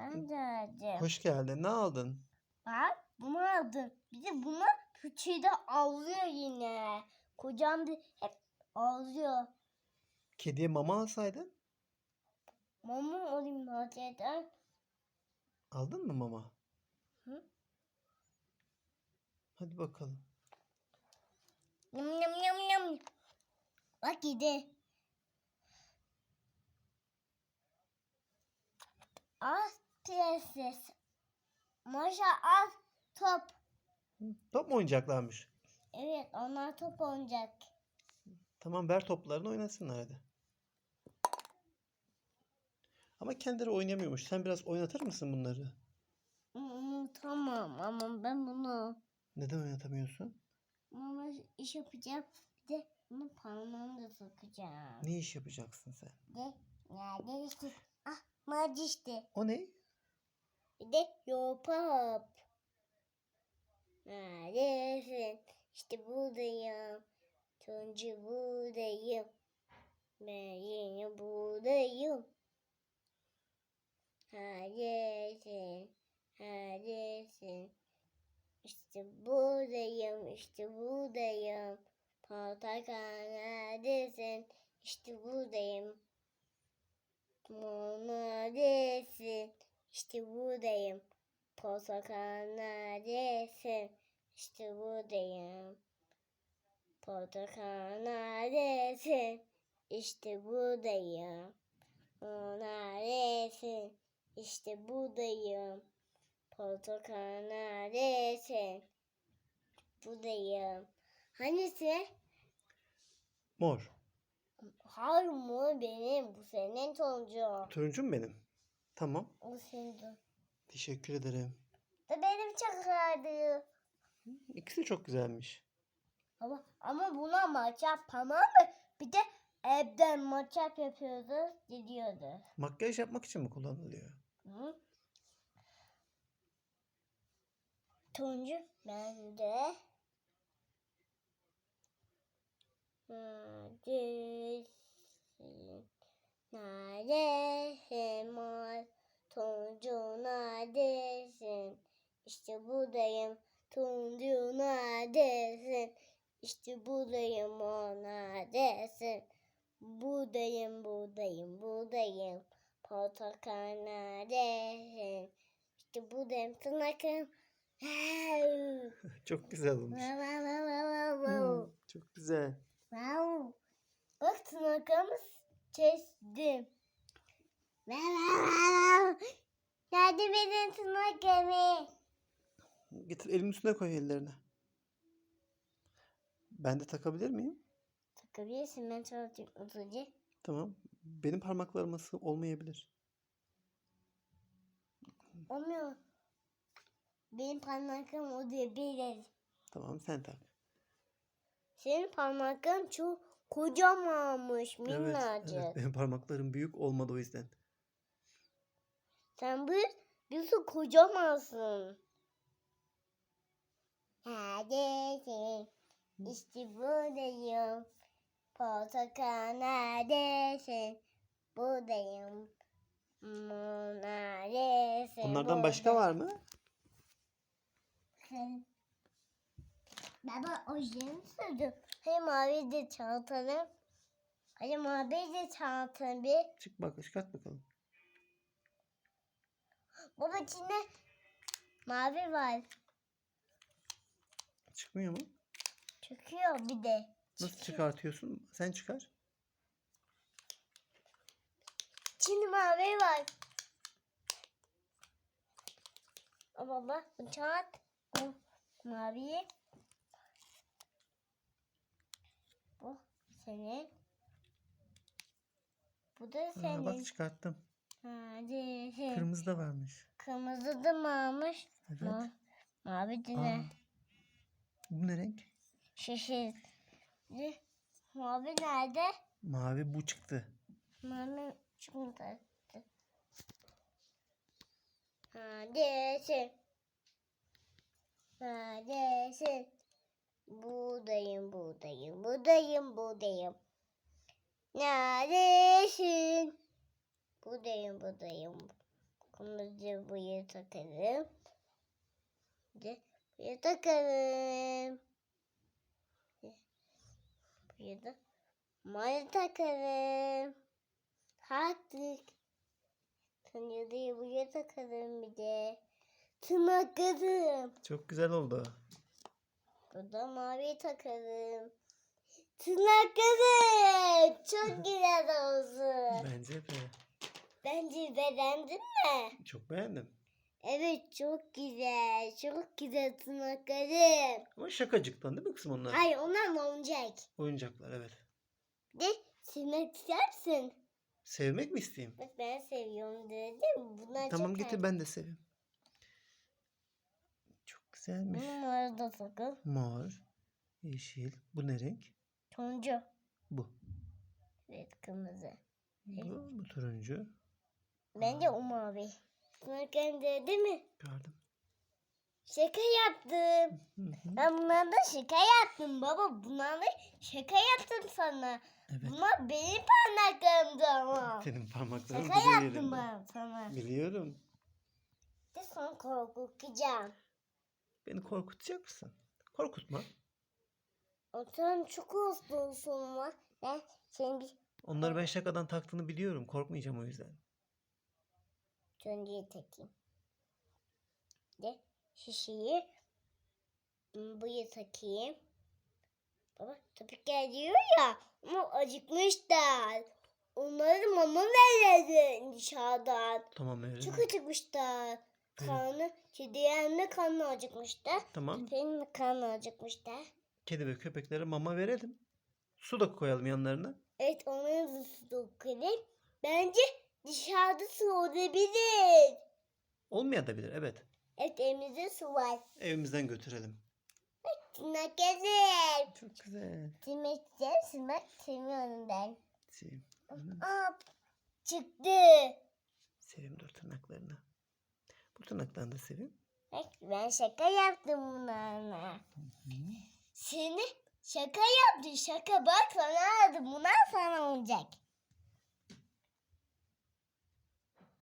Ben de aldım. Hoş geldin. Ne aldın? Bak bunu aldım. Bir de bunu küçüğü de avlıyor yine. Kocam da hep avlıyor. Kediye mama alsaydın. Mama alayım zaten. Aldın mı mama? Hı. Hadi bakalım. Yum yum yum yum. Bak yedi. Al prenses. Maşa al top. Top mu oynayacaklarmış? Evet onlar top oynayacak. Tamam ver toplarını oynasınlar hadi. Ama kendileri oynamıyormuş. Sen biraz oynatır mısın bunları? Hmm, tamam ama ben bunu Neden oynatamıyorsun? mama iş yapacağım. Bir de bunu parmağımda sokacağım. Ne iş yapacaksın sen? De nerede işte. Ah maç işte. O ne? Bir de yopap. Neredesin? İşte buradayım. Tuncu buradayım. Ben yine buradayım. Neredesin? Neredesin? İşte buradayım, işte buradayım. Portakal neredesin? İşte buradayım. Mor neredesin? İşte buradayım. Portakal neredesin? İşte buradayım. Portakal neredesin? İşte buradayım. Neredesin? İşte buradayım. Portakal neredesin? Buradayım. Hangisi? Mor. Hayır mor benim. Bu senin toncu. Turuncu mu benim? Tamam. O senin. Teşekkür ederim. Da benim çakardı. İkisi de çok güzelmiş. Ama ama buna maç yapamam mı? Bir de evden maç yap yapıyordu, gidiyordu. Makyaj yapmak için mi kullanılıyor? Hı? Turuncu bende. Neredesin? Neredesin mor? Turuncu neredesin? İşte buradayım. Turuncu neredesin? İşte buradayım mor neredesin? Buradayım, buradayım, buradayım. Portakal neredesin? İşte buradayım tırnakım. Çok güzel olmuş. Hmm, çok güzel. Wow. Bak tırnaklarımı kestim. Nerede benim tırnaklarımı? Getir elimin üstüne koy ellerini. Ben de takabilir miyim? Takabilirsin ben çalışayım usulca. Tamam. Benim parmaklarıma sığ olmayabilir. Olmuyor. Benim parmaklarım o diye bilir. Tamam sen tak. Senin parmakların çok kocamanmış Evet, minnacık. evet. Benim parmaklarım büyük olmadı o yüzden. Sen bir, bir su kocamansın. Neredesin? İşte buradayım. Portakal neredesin? Buradayım. Mor neredesin? Onlardan başka var mı? Baba o yeni sürdüm. Hadi mavi de çaltalım. Hadi mavi de çaltalım bir. Çık bak çıkart bakalım. Baba içinde mavi var. Çıkmıyor mu? Çıkıyor bir de. Nasıl çıkartıyorsun? Sen çıkar. Şimdi mavi var. Baba uçak bu mavi. Bu senin. Bu da Aa, senin. bak çıkarttım. Hadi. Kırmızı da varmış. Kırmızı da varmış. Evet. Ma mavi de Aa, ne? bu ne renk? Şişir. Mavi nerede? Mavi bu çıktı. Mavi çıktı. Neredesin? Neredesin? Buradayım, buradayım, buradayım, buradayım. Neredesin? Buradayım, buradayım. Kırmızı buraya takarım. Buraya takarım. Buraya da mavi takarım. Taktık. Kırmızıyı buraya takarım bir de. Tırnaklarım. Çok güzel oldu. Burada mavi takarım. Tırnaklarım. Çok güzel olsun. Bence de. Bence beğendin mi? Çok beğendim. Evet çok güzel. Çok güzel tırnaklarım. Ama şakacıktan değil mi kızım onlar? Hayır onlar mı olacak? Oyuncaklar evet. De silmek istersin. Sevmek mi isteyeyim? Bak ben seviyorum dedim. Bunlar Tamam çok getir ben de seveyim. Çok güzelmiş. Bunları da sakın. Mor, yeşil. Bu ne renk? Turuncu. Bu. Evet kırmızı. Bu, bu turuncu. Bence o mavi. Tırnaklarım dedi mi? Gördüm. Şaka yaptım. Ben bunlardan şaka yaptım baba. Bunlardan şaka yaptım sana. Evet. Bunlar benim parmaklarımdı ama. Senin parmakların Şaka yaptım yerinde. ben sana. Biliyorum. De sonra korkutacağım. Beni korkutacak mısın? Korkutma. Oturan çok olsun sonra. Ben seni bir Onları ben şakadan taktığını biliyorum. Korkmayacağım o yüzden. Döngüye takayım. De şişeyi hmm, buraya takayım. Baba köpekler diyor ya ama acıkmışlar. Onlara mama verelim dışarıdan. Tamam Evren. Çok acıkmışlar. Karnı, kedilerin de karnı acıkmışlar. Tamam. Benim de karnı acıkmışlar. Kedi ve köpeklere mama verelim. Su da koyalım yanlarına. Evet onların da su dokunayım. Bence dışarıda su olabilir. Olmayabilir evet. Evet elimizde su var. Evimizden götürelim. Tırnak gezer. Çok güzel. Tırnak gezer, tırnak sevmiyorum ben. Sevim. Aa, çıktı. Sevim dur tırnaklarını. Bu tırnaklarını da sevim. Bak ben şaka yaptım bunlarla. Seni şaka yaptım şaka bak sana aradım. Bunlar sana olacak.